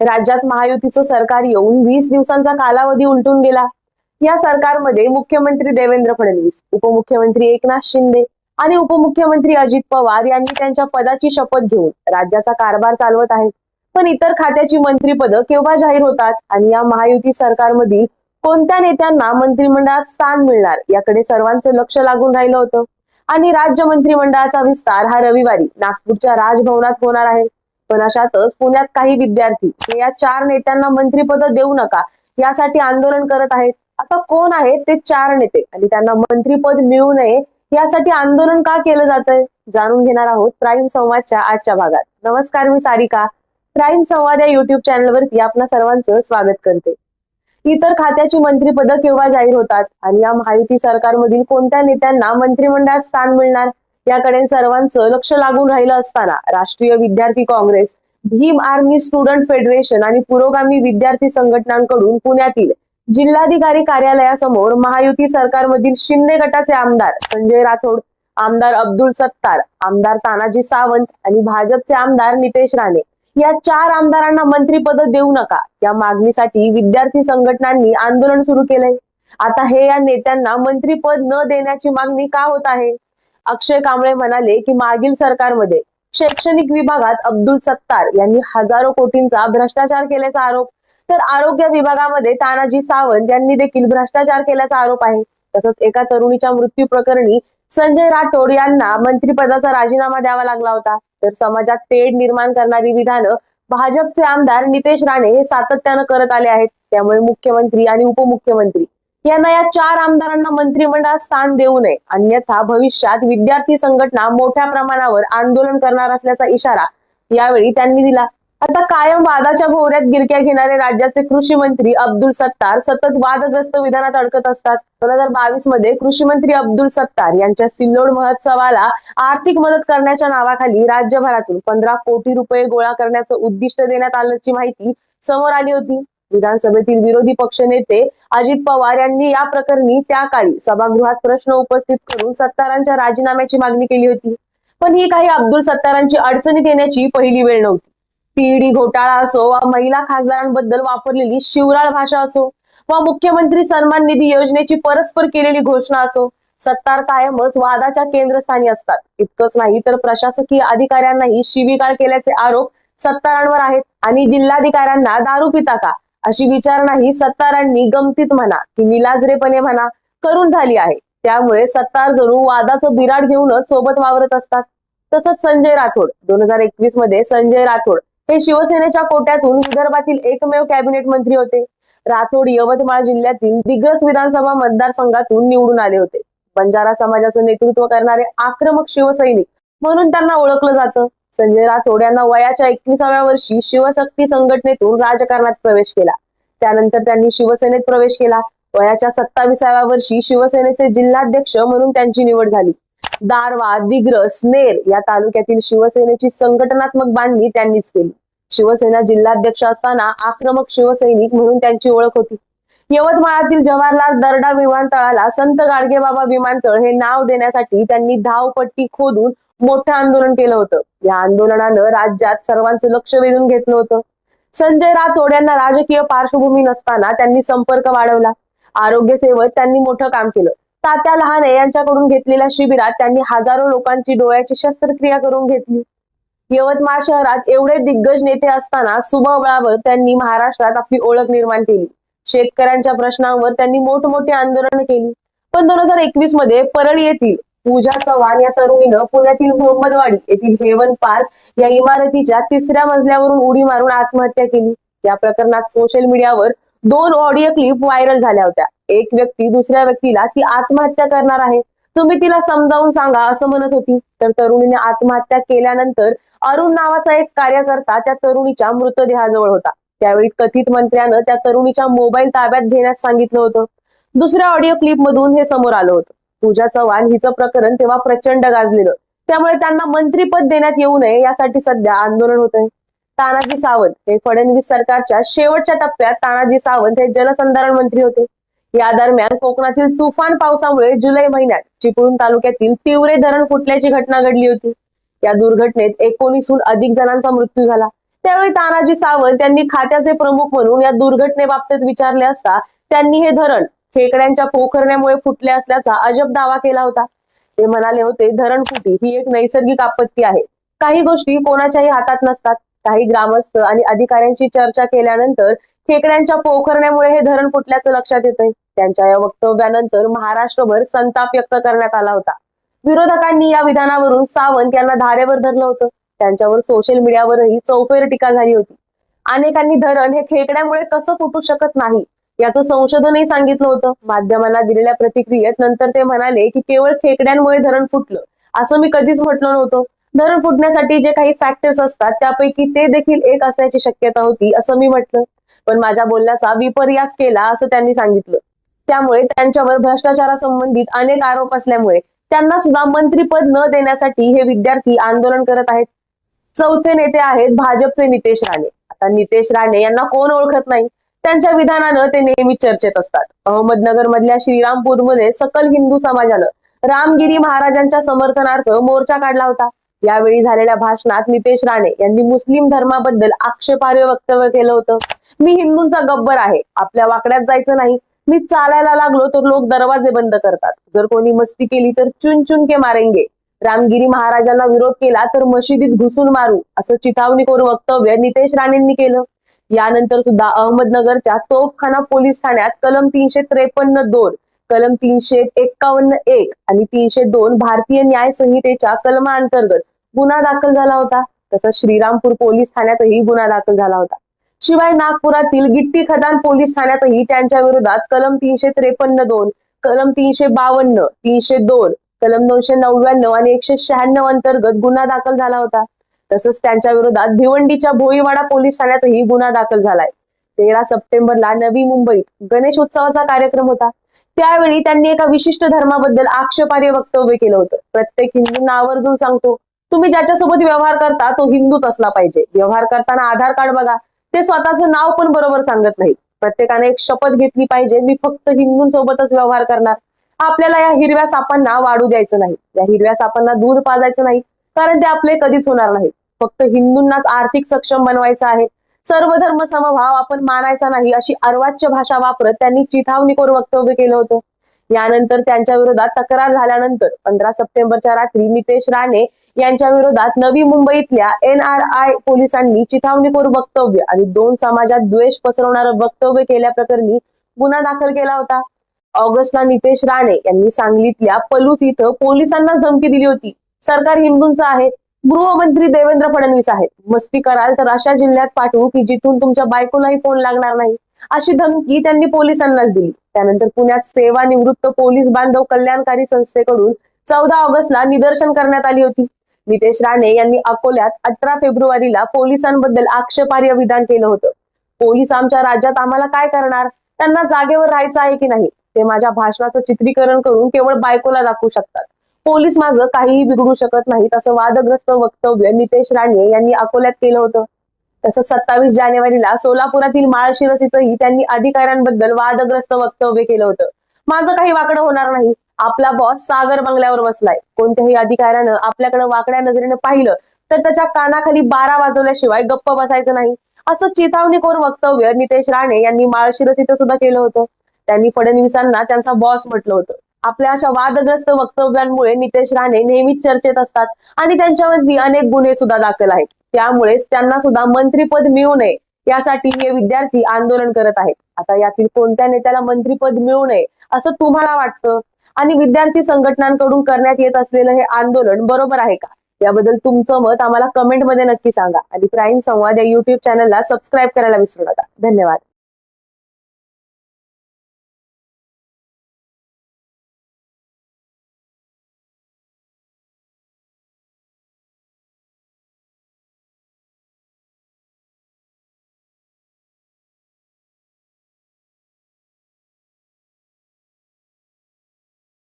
राज्यात महायुतीचं सरकार येऊन वीस दिवसांचा कालावधी उलटून गेला. या सरकारमध्ये मुख्यमंत्री देवेंद्र फडणवीस उपमुख्यमंत्री एकनाथ शिंदे आणि उपमुख्यमंत्री अजित पवार यांनी त्यांच्या पदाची शपथ घेऊन राज्याचा कारभार चालवत आहेत. पण इतर खात्याची मंत्रीपद केव्हा जाहीर होतात आणि या महायुती सरकारमधील कोणत्या नेत्यांना मंत्रिमंडळात स्थान मिळणार याकडे सर्वांचं लक्ष लागून राहिलं होतं. आणि राज्य मंत्रिमंडळाचा विस्तार हा रविवारी नागपूरच्या राजभवनात होणार आहे. पण अशातच पुण्यात काही विद्यार्थी हे या चार नेत्यांना मंत्रीपद देऊ नका यासाठी आंदोलन करत आहेत. आता कोण आहेत ते चार नेते? आणि त्यांना मंत्रीपद मिळू नये यासाठी आंदोलन का केलं जात आहे जाणून घेणार आहोत प्राईम संवादच्या आजच्या भागात. नमस्कार मी सारिका. प्राईम संवाद या युट्यूब चॅनलवरती आपणा सर्वांचं स्वागत करते. इतर खात्याची मंत्रीपद केव्हा जाहीर होतात? आणि या महायुती सरकारमधील कोणत्या नेत्यांना मंत्रिमंडळात स्थान मिळणार? याकडे सर्वांचं लक्ष लागून राहिलं असताना राष्ट्रीय विद्यार्थी Congress Bhim army student federation आणि पुरोगामी विद्यार्थी संघटनांकडून पुण्यातील जिल्हाधिकारी कार्यालयासमोर महायुती सरकारमधील शिंदे गटाचे आमदार संजय राठोड आमदार अब्दुल सत्तार आमदार तानाजी सावंत आणि भाजपचे आमदार नितेश राणे या चार आमदारांना मंत्रीपद देऊ नका. या मागणीसाठी विद्यार्थी संघटनांनी आंदोलन सुरू केलंय. आता हे या नेत्यांना मंत्रीपद न देण्याची मागणी का होत आहे? अक्षय कांबळे म्हणाले की मागील सरकारमध्ये शैक्षणिक विभागात अब्दुल सत्तार यांनी हजारो कोटींचा भ्रष्टाचार केल्याचा आरोप तर आरोग्य विभागामध्ये तानाजी सावंत यांनी देखील भ्रष्टाचार केल्याचा आरोप आहे. तसंच एका तरुणीच्या मृत्यू प्रकरणी संजय राठोड यांना मंत्रिपदाचा राजीनामा द्यावा लागला होता. तर समाजात तेढ निर्माण करणारी विधानं भाजपचे आमदार नितेश राणे हे सातत्यानं करत आले आहेत. त्यामुळे मुख्यमंत्री आणि उपमुख्यमंत्री यांना या चार आमदारांना मंत्रिमंडळात स्थान देऊ नये. अन्यथा भविष्यात विद्यार्थी संघटना मोठ्या प्रमाणावर आंदोलन करणार असल्याचा इशारा यावेळी त्यांनी दिला. आता कायम वादाच्या भोवऱ्यात गिरक्या घेणारे राज्याचे कृषी मंत्री अब्दुल सत्तार सतत वादग्रस्त विधानात अडकत असतात. दोन हजार बावीसमध्ये कृषी मंत्री अब्दुल सत्तार यांच्या सिल्लोड महोत्सवाला आर्थिक मदत करण्याच्या नावाखाली राज्यभरातून पंधरा कोटी रुपये गोळा करण्याचं उद्दिष्ट देण्यात आल्याची माहिती समोर आली होती. विधानसभेतील विरोधी पक्षनेते अजित पवार यांनी या प्रकरणी त्या काळी सभागृहात प्रश्न उपस्थित करून सत्तारांच्या राजीनाम्याची मागणी केली होती. पण ही काही अब्दुल सत्तारांची अडचणीत येण्याची पहिली वेळ नव्हती. पीईडी घोटाळा असो वा महिला खासदारांबद्दल वापरलेली शिवराळ भाषा असो वा मुख्यमंत्री सन्मान निधी योजनेची परस्पर केलेली घोषणा असो सत्तार कायमच वादाच्या केंद्रस्थानी असतात. इतकंच नाही तर प्रशासकीय अधिकाऱ्यांनाही शिवीगाळ केल्याचे आरोप सत्तारांवर आहेत आणि जिल्हाधिकाऱ्यांना दारू पिता का? अशी विचारणाही सत्तारांनी गमतीत म्हणा की निलाजरेपणे म्हणा करून झाली आहे. त्यामुळे सत्तार जणू वादाचं बिराड घेऊनच सोबत वावरत असतात. तसंच संजय राठोड दोन हजार एकवीसमध्ये संजय राठोड हे शिवसेनेच्या कोट्यातून विदर्भातील एकमेव कॅबिनेट मंत्री होते. राठोड यवतमाळ जिल्ह्यातील दिग्रस विधानसभा मतदारसंघातून निवडून आले होते. बंजारा समाजाचं नेतृत्व करणारे आक्रमक शिवसैनिक म्हणून त्यांना ओळखलं जातं. संजय राठोड यांना वयाच्या एकविसाव्या वर्षी शिवशक्ती संघटनेतून राजकारणात प्रवेश केला. त्यानंतर त्यांनी शिवसेनेत प्रवेश केला. वयाच्या सत्ताविसाव्या वर्षी शिवसेनेचे जिल्हाध्यक्ष म्हणून त्यांची निवड झाली. दारवा दिग्रस नेर या तालुक्यातील शिवसेनेची संघटनात्मक बांधणी त्यांनीच केली. शिवसेना जिल्हाध्यक्ष असताना आक्रमक शिवसैनिक म्हणून त्यांची ओळख होती. यवतमाळातील जवाहरलाल दर्डा विमानतळाला संत गाडगेबाबा विमानतळ हे नाव देण्यासाठी त्यांनी धावपट्टी खोदून मोठं आंदोलन केलं होतं. या आंदोलनानं राज्यात सर्वांचं लक्ष वेधून घेतलं होतं. संजय राठोड यांना राजकीय पार्श्वभूमी नसताना त्यांनी संपर्क वाढवला. आरोग्य सेवेत त्यांनी मोठं काम केलं. तात्या लहाने यांच्याकडून घेतलेल्या शिबिरात त्यांनी हजारो लोकांची डोळ्याची शस्त्रक्रिया करून घेतली. यवतमाळ शहरात एवढे दिग्गज नेते असताना सुबळावर त्यांनी महाराष्ट्रात आपली ओळख निर्माण केली. शेतकऱ्यांच्या प्रश्नांवर त्यांनी मोठमोठी आंदोलन केली. पण दोन हजार एकवीसमध्ये परळी येथील पूजा चव्हाण या तरुणीनं पुण्यातील मोहम्मदवाडी येथील हेवन पार्क या इमारतीच्या तिसऱ्या मजल्यावरून उडी मारून आत्महत्या केली. या प्रकरणात सोशल मीडियावर दोन ऑडिओ क्लिप व्हायरल झाल्या होत्या. एक व्यक्ती दुसऱ्या व्यक्तीला ती आत्महत्या करणार आहे. तुम्ही तिला समजावून सांगा असं म्हणत होती. तर तरुणीने आत्महत्या केल्यानंतर अरुण नावाचा एक कार्यकर्ता त्या तरुणीच्या मृतदेहाजवळ होता. त्यावेळी कथित मंत्र्यानं त्या तरुणीच्या मोबाईल ताब्यात घेण्यास सांगितलं होतं. दुसऱ्या ऑडिओ क्लिप मधून हे समोर आलं होतं. पूजा चव्हाण हिचं प्रकरण तेव्हा प्रचंड गाजलेलं. त्यामुळे त्यांना मंत्रीपद देण्यात येऊ नये यासाठी सध्या आंदोलन होत आहे तानाजी सावंत हे फडणवीस सरकारच्या शेवटच्या टप्प्यात तानाजी सावंत हे जलसंधारण मंत्री होते. या दरम्यान कोकणातील तुफान पावसामुळे जुलै महिन्यात चिपळूण तालुक्यातील तिवरे धरण फुटल्याची घटना घडली होती. या दुर्घटनेत एकोणीसहून अधिक जणांचा मृत्यू झाला. त्यावेळी तानाजी सावंत यांनी खात्याचे प्रमुख म्हणून या दुर्घटनेबाबतीत विचारले असता त्यांनी हे धरण खेकड्यांच्या पोखरण्यामुळे फुटले असल्याचा अजब दावा केला होता. ते म्हणाले होते धरण फुटी ही एक नैसर्गिक आपत्ती आहे. काही गोष्टी कोणाच्याही हातात नसतात. काही ग्रामस्थ आणि अधिकाऱ्यांची चर्चा केल्यानंतर खेकड्यांच्या पोखरण्यामुळे हे धरण फुटल्याचं लक्षात येतंय. त्यांच्या या वक्तव्यानंतर महाराष्ट्रभर संताप व्यक्त करण्यात आला होता. विरोधकांनी या विधानावरून सावंत यांना धारेवर धरलं होतं. त्यांच्यावर सोशल मीडियावरही चौफेर टीका झाली होती. अनेकांनी धरण हे खेकड्यामुळे कसं फुटू शकत नाही? याचं संशोधनही सांगितलं होतं. माध्यमांना दिलेल्या प्रतिक्रियेत नंतर ते म्हणाले की केवळ खेकड्यांमुळे धरण फुटलं. असं मी कधीच म्हटलं नव्हतं. धरण फुटण्यासाठी जे काही फॅक्टर्स असतात त्यापैकी ते देखील एक असण्याची शक्यता होती असं मी म्हटलं. पण माझ्या बोलण्याचा विपर्यास केला असं त्यांनी सांगितलं. त्यामुळे त्यांच्यावर भ्रष्टाचारासंबंधित अनेक आरोप असल्यामुळे त्यांना सुद्धा मंत्रीपद न देण्यासाठी हे विद्यार्थी आंदोलन करत आहेत. चौथे नेते आहेत भाजपचे नितेश राणे. आता नितेश राणे यांना कोण ओळखत नाही? त्यांच्या विधानानं ते नेहमी चर्चेत असतात. अहमदनगर मधल्या श्रीरामपूरमध्ये सकल हिंदू समाजानं रामगिरी महाराजांच्या समर्थनार्थ मोर्चा काढला होता. यावेळी झालेल्या भाषणात नितेश राणे यांनी मुस्लिम धर्माबद्दल आक्षेपार्ह वक्तव्य केलं होतं. मी हिंदूंचा गब्बर आहे. आपल्या वाकड्यात जायचं नाही. मी चालायला लागलो तर लोक दरवाजे बंद करतात. जर कोणी मस्ती केली तर चुन चुन के मारेंगे. रामगिरी महाराजांना विरोध केला तर मशिदीत घुसून मारू असं चिथावणीखोर वक्तव्य नितेश राणेंनी केलं. यानंतर सुद्धा अहमदनगरच्या तोफखाना पोलीस ठाण्यात कलम तीनशे त्रेपन्न दोन कलम तीनशे एक्कावन्न एक आणि तीनशे दोन भारतीय न्याय संहितेच्या कलमांतर्गत गुन्हा दाखल झाला होता. तसंच श्रीरामपूर पोलीस ठाण्यातही गुन्हा दाखल झाला होता. शिवाय नागपुरातील गिट्टी खदान पोलीस ठाण्यातही त्यांच्या विरोधात कलम तीनशे त्रेपन्न दोन कलम तीनशे बावन्न तीनशे दोन कलम दोनशे नव्याण्णव आणि एकशे शहाण्णव अंतर्गत गुन्हा दाखल झाला होता. तसंच त्यांच्या विरोधात भिवंडीच्या भोईवाडा पोलीस ठाण्यातही गुन्हा दाखल झालाय. तेरा सप्टेंबरला नवी मुंबईत गणेश उत्सवाचा कार्यक्रम होता. त्यावेळी त्यांनी एका विशिष्ट धर्माबद्दल आक्षेपार्ह वक्तव्य केलं होतं. प्रत्येक हिंदूंना आवर्जून सांगतो तुम्ही ज्याच्यासोबत व्यवहार करता तो हिंदूच असला पाहिजे. व्यवहार करताना आधार कार्ड बघा. ते स्वतःचं नाव पण बरोबर सांगत नाहीत. प्रत्येकाने एक शपथ घेतली पाहिजे मी फक्त हिंदूंसोबतच व्यवहार करणार. आपल्याला या हिरव्या सापांना वाढू द्यायचं नाही. या हिरव्या सापांना दूध पाजायचं नाही. कारण ते आपले कधीच होणार नाही फक्त हिंदूंनाच आर्थिक सक्षम बनवायचं आहे. सर्व धर्म समभाव आपण मानायचा नाही अशी अर्वाच्य भाषा वापरत त्यांनी चिथावणीखोर वक्तव्य केलं होतं. यानंतर त्यांच्या विरोधात तक्रार झाल्यानंतर पंधरा सप्टेंबरच्या रात्री नितेश राणे यांच्या विरोधात नवी मुंबईतल्या एन आर आय पोलिसांनी चिथावणीखोर वक्तव्य आणि दोन समाजात द्वेष पसरवणारं वक्तव्य केल्याप्रकरणी गुन्हा दाखल केला होता. ऑगस्टला नितेश राणे यांनी सांगलीतल्या पलूस इथं पोलिसांना धमकी दिली होती. सरकार हिंदूंचं आहे. गृहमंत्री देवेंद्र फडणवीस आहेत. मस्ती कराल तर अशा जिल्ह्यात पाठवू की जिथून तुमच्या बायकोलाही फोन लागणार नाही. अशी धमकी त्यांनी पोलिसांनाच दिली. त्यानंतर पुण्यात सेवानिवृत्त पोलीस बांधव कल्याणकारी संस्थेकडून चौदा ऑगस्टला निदर्शन करण्यात आली होती. नितेश राणे यांनी अकोल्यात अठरा फेब्रुवारीला पोलिसांबद्दल आक्षेपार्ह विधान केलं होतं. पोलीस आमच्या राज्यात आम्हाला काय करणार? त्यांना जागेवर राहायचं आहे की नाही? ते माझ्या भाषणाचं चित्रीकरण करून केवळ बायकोला दाखवू शकतात. पोलीस माझं काहीही बिघडू शकत नाहीत असं वादग्रस्त वक्तव्य नितेश राणे यांनी अकोल्यात केलं होतं. तसंच सत्तावीस जानेवारीला सोलापुरातील माळशिरस इथंही त्यांनी अधिकाऱ्यांबद्दल वादग्रस्त वक्तव्य केलं होतं. माझं काही वाकडं होणार नाही. आपला बॉस सागर बंगल्यावर बसलाय. कोणत्याही अधिकाऱ्यानं आपल्याकडे वाकड्या नजरेनं पाहिलं तर त्याच्या कानाखाली बारा वाजवल्याशिवाय गप्प बसायचं नाही. असं चेतावणीखोर वक्तव्य नितेश राणे यांनी माळशिरस इथं सुद्धा केलं होतं. त्यांनी फडणवीसांना त्यांचा बॉस म्हटलं होतं. आपल्या अशा वादग्रस्त वक्तव्यांमुळे नितेश राणे नेहमीच चर्चेत असतात आणि त्यांच्यावरती अनेक गुन्हे सुद्धा दाखल आहेत. त्यामुळेच त्यांना सुद्धा मंत्रीपद मिळू नये यासाठी हे विद्यार्थी आंदोलन करत आहेत. आता यातील कोणत्या नेत्याला मंत्रीपद मिळू नये असं तुम्हाला वाटतं? आणि विद्यार्थी संघटनांकडून करण्यात येत असलेलं हे आंदोलन बरोबर आहे का? याबद्दल तुमचं मत आम्हाला कमेंटमध्ये नक्की सांगा. आणि प्राईम संवाद या युट्यूब चॅनलला सबस्क्राईब करायला विसरू नका. धन्यवाद.